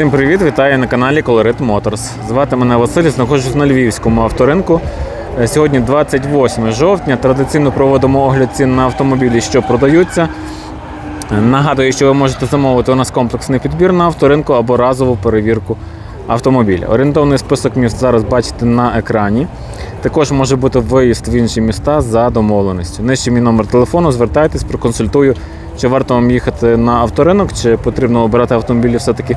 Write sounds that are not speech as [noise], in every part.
Всім привіт! Вітаю на каналі Colorit Motors. Звати мене Василь, знаходжусь на Львівському авторинку. Е, Сьогодні 28 жовтня. Традиційно проводимо огляд цін на автомобілі, що продаються. Нагадую, що ви можете замовити у нас комплексний підбір на авторинку або разову перевірку автомобіля. Орієнтовний список міст зараз бачите на екрані. Також може бути виїзд в інші міста за домовленістю. Нижче мій номер телефону, звертайтесь, проконсультую, чи варто вам їхати на авторинок, чи потрібно обирати автомобілі все-таки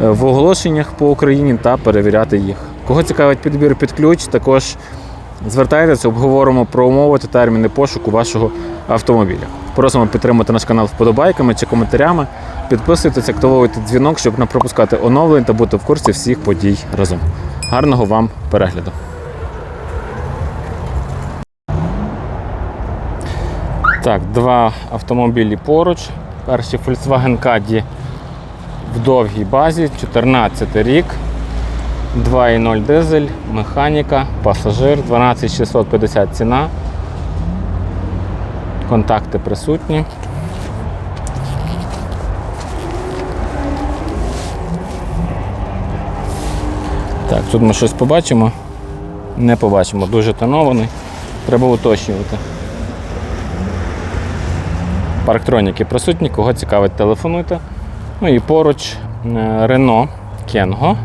в оголошеннях по Україні та перевіряти їх. Кого цікавить підбір під ключ, також звертайтеся, обговоримо про умови та терміни пошуку вашого автомобіля. Просимо підтримати наш канал вподобайками чи коментарями. Підписуйтесь, активуйте дзвінок, щоб не пропускати оновлень та бути в курсі всіх подій разом. Гарного вам перегляду! Так, два автомобілі поруч. Перший Volkswagen Caddy в довгій базі, 14 рік, 2,0 дизель, механіка, пасажир, 12650 ціна. Контакти присутні. Так, тут ми щось побачимо. Не побачимо, дуже тонований. Треба уточнювати. Парктроніки присутні, кого цікавить, телефонуйте. Ну і поруч Рено Кенго.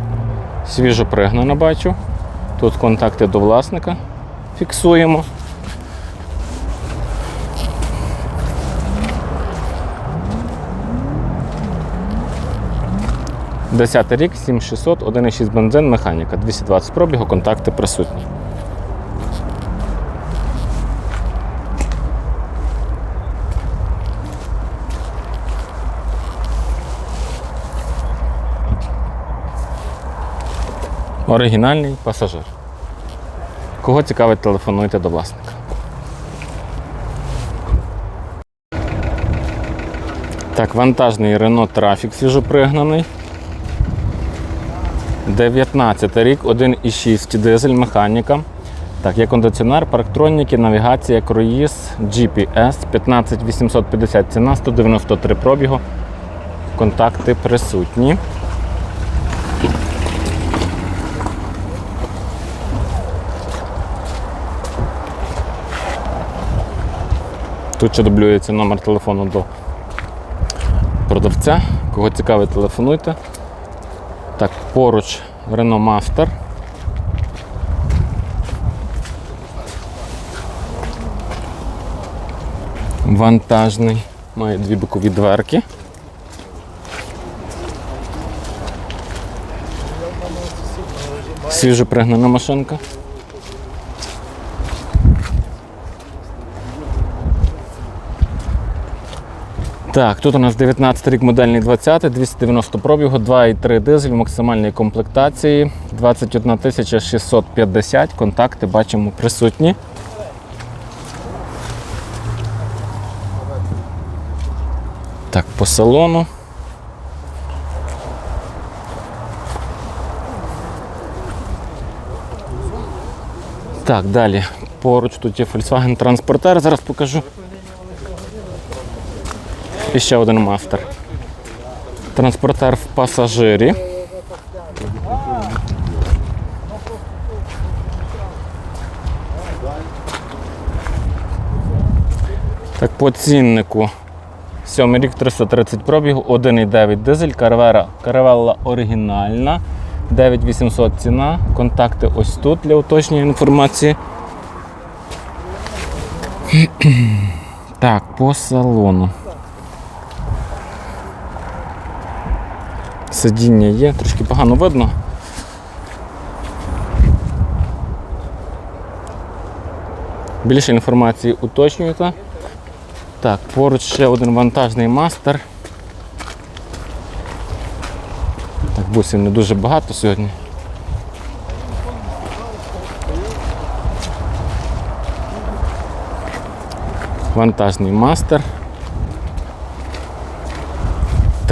Свіжо пригнано бачу. Тут контакти до власника. Фіксуємо. Десятий рік, 7600, 1,6 бензин, механіка, 220 пробігу, контакти присутні. Оригінальний пасажир. Кого цікавить, телефонуйте до власника. Так, вантажний Renault Trafic свіжопригнаний. 19 рік, 1,6 дизель, механіка. Так, є кондиціонер, парктроніки, навігація, круїз, GPS, 15850 ціна, 193 пробігу. Контакти присутні. Тут ще дублюється номер телефону до продавця. Кого цікавить, телефонуйте. Так, поруч Renault Master. Вантажний. Має дві бокові дверки. Свіжо пригнана машинка. Так, тут у нас 19 рік модельний 20, 290 пробігу, 2,3 дизель в максимальній комплектації, 21 650, контакти бачимо присутні. Так, по салону. Так, далі. Поруч тут є Volkswagen Transporter, зараз покажу. І ще один мастер. Транспортер в пасажирі. Так, по ціннику. 7 рік 330 пробігу, 1,9 дизель, карвера, каравелла оригінальна, 9800 ціна, контакти ось тут для уточнення інформації. Так, по салону. Сидіння є, трошки погано видно. Більше інформації уточнюєте. Так, поруч ще один вантажний мастер. Так, бусів не дуже багато сьогодні. Вантажний мастер.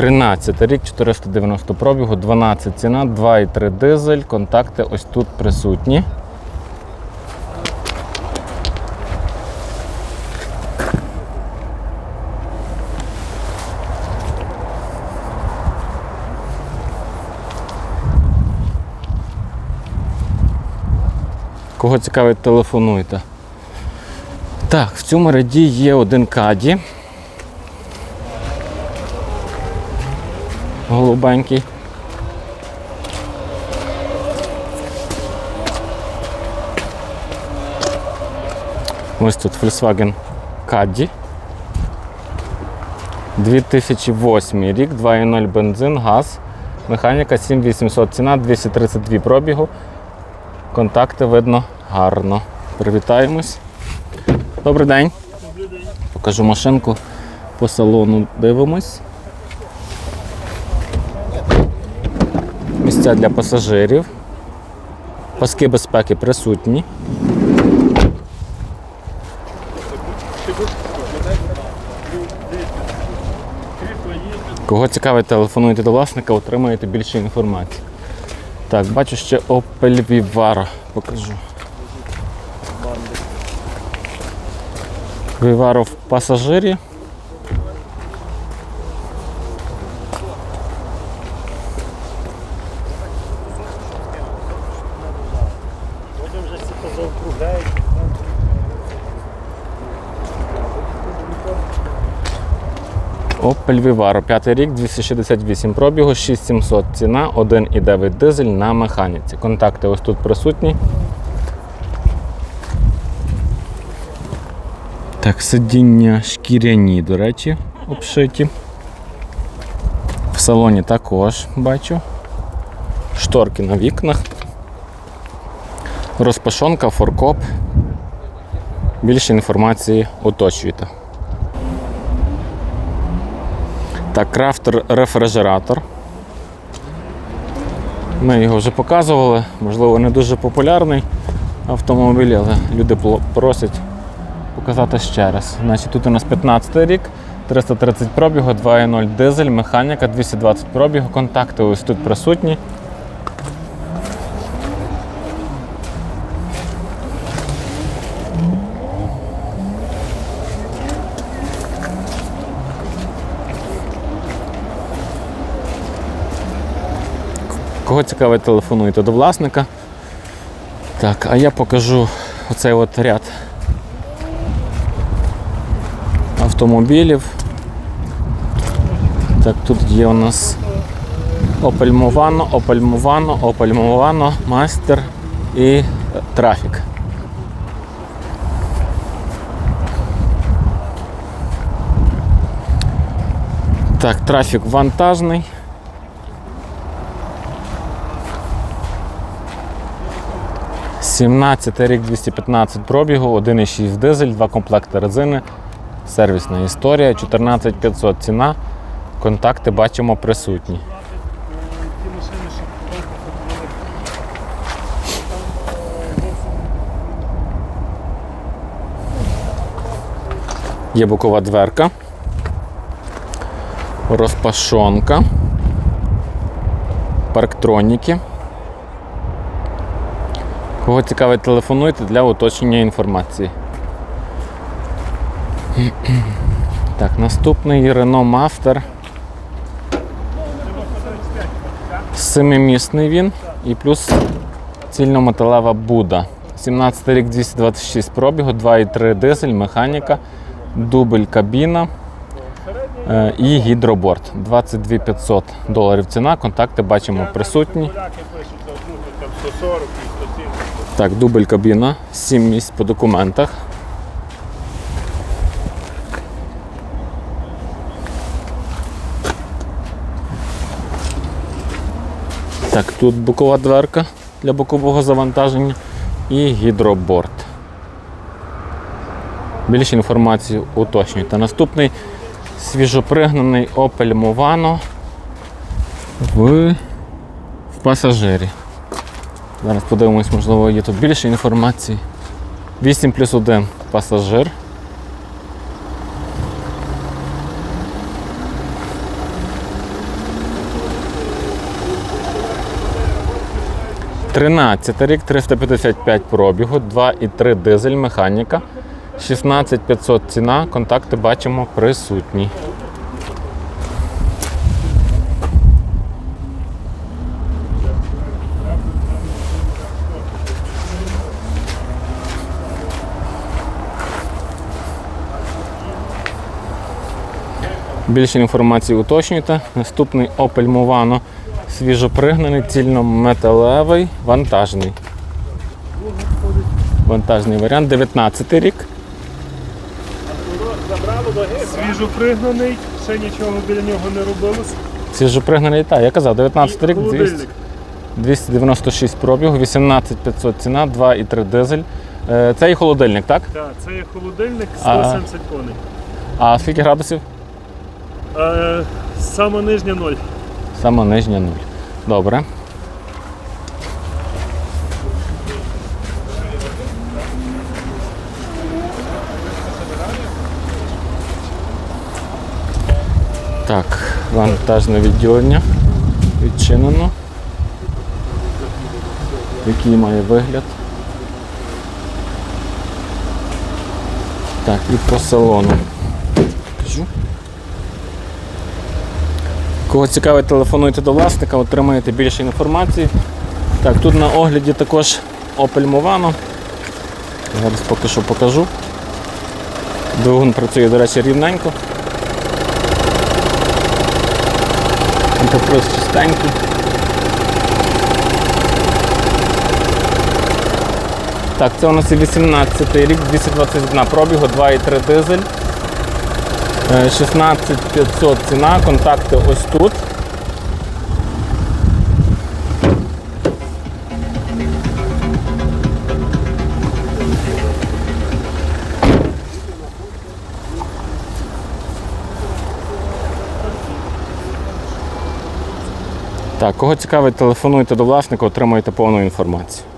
13 рік, 490 пробігу, 12 ціна, 2,3 дизель, контакти ось тут присутні. Кого цікавить, телефонуйте. Так, в цьому ряді є один каді. Голубенький. Ось тут Volkswagen Caddy. 2008 рік, 2.0 бензин, газ, механіка 7800, ціна 232 пробігу. Контакти видно гарно. Привітаємось. Добрий день. Покажу машинку по салону. Дивимось. Місця для пасажирів. Паски безпеки присутні. Кого цікавить, телефонуйте до власника, отримаєте більше інформації. Так, бачу ще Opel Vivaro. Покажу. Vivaro в пасажирі. Opel Vivaro, п'ятий рік, 268 пробігу, 6700 ціна, 1,9 дизель на механіці. Контакти ось тут присутні. Так, сидіння шкіряні, до речі, обшиті. В салоні також бачу. Шторки на вікнах. Розпашонка, форкоп. Більше інформації уточуйте. Так, крафтер рефрижератор. Ми його вже показували, можливо, не дуже популярний автомобіль, але люди просять показати ще раз. Значить, тут у нас 15 рік, 330 пробігу, 2.0 дизель, механіка, 220 пробігу, контакти ось тут присутні. Кого цікавить, телефонуйте до власника. Так, а я покажу оцей от ряд автомобілів. Так, тут є у нас Opel Movano, Opel Movano, Opel Movano, Master і е, Traffic. Так, трафік вантажний. – 17 рік 215 пробігу, 1,6 дизель, два комплекти резини, сервісна історія, 14500 ціна. Контакти бачимо присутні. Є бокова дверка, розпашонка, парктроніки. Кого цікавить, телефонуйте для уточнення інформації. [clears throat] Так, наступний Renault Master. Семимісний він і плюс цільнометалева Буда. 17 рік 226 пробігу, 2,3 дизель, механіка, дубль кабіна е, і гідроборд. 22 500 доларів ціна. Контакти бачимо присутні. поляки пишуть за одну, то там 140 і 170. Так, дубль кабіна, 7 місць по документах. Так, тут бокова дверка для бокового завантаження і гідроборд. Більше інформації уточнюйте. Наступний свіжопригнаний Opel Movano в, в пасажирі. Зараз подивимось, можливо, є тут більше інформації. 8 плюс 1 пасажир. Тринадцятий рік, 355 пробігу, 2,3 дизель, механіка, 16500 ціна, контакти бачимо присутні. Більше інформації уточнюйте. Наступний Opel Movano свіжопригнаний, цільнометалевий, вантажний. Вантажний варіант, 19 рік. Свіжо пригнаний, ще нічого біля нього не робилось. Свіжопригнаний, так, я казав, 19 рік, 200, 296 пробігу, 18500 ціна, 2,3 дизель. Е, Це і холодильник, так? Так, це є холодильник А. 170 коней. А скільки градусів? Е, сама нижня 0. Саме нижня 0. Добре. Так, вантажне відділення відчинено. Який має вигляд. Так, і по салону. Покажу. Кого цікавить, телефонуйте до власника, отримаєте більше інформації. Так, тут на огляді також Opel Movano. Зараз поки що покажу. Двигун працює, до речі, рівненько. Антифриз чистенький. Так, це у нас і 18 рік, 221 пробігу, 2,3 дизель. Е, 16500 ціна, контакти ось тут. Так, кого цікавить, телефонуйте до власника, отримуєте повну інформацію.